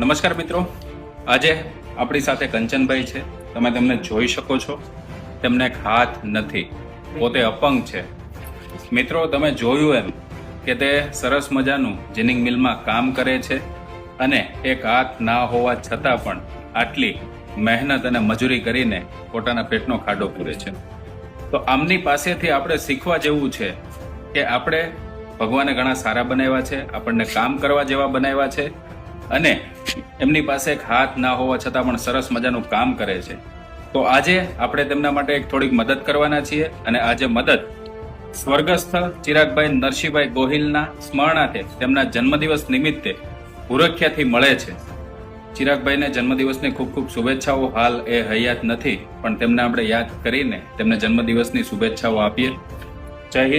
નમસ્કાર મિત્રો. આજે આપણી સાથે કંચનભાઈ છે. તમે તેમને જોઈ શકો છો. તેમને એક હાથ નથી. પોતે અપંગ છે. મિત્રો, તમે જોયું એમ કે તે સરસ મજાનું જીનિંગ મિલમાં કામ કરે છે અને એક હાથ ના હોવા છતાં પણ આટલી મહેનત અને મજૂરી કરીને પોતાના પેટનો ખાડો પૂરે છે. તો આમની પાસેથી આપણે શીખવા જેવું છે કે આપણે ભગવાને ઘણા સારા બનાવ્યા છે, આપણને કામ કરવા જેવા બનાવ્યા છે અને એમની પાસે એક હાથ ના હોવા છતાં પણ સરસ મજાનું કામ કરે છે. તો આજે આપણે તેમના માટે એક થોડીક મદદ કરવાના છીએ અને આજે મદદ સ્વર્ગસ્થ ચિરાગભાઈ નરસિંહભાઈ ગોહિલના સ્મરણાર્થે તેમના જન્મદિવસ નિમિત્તે ભૂરખ્યાથી મળે છે. ચિરાગભાઈને જન્મદિવસની ખૂબ ખૂબ શુભેચ્છાઓ. હાલ એ હયાત નથી, પણ તેમને આપણે યાદ કરીને તેમને જન્મદિવસની શુભેચ્છાઓ આપીએ. જય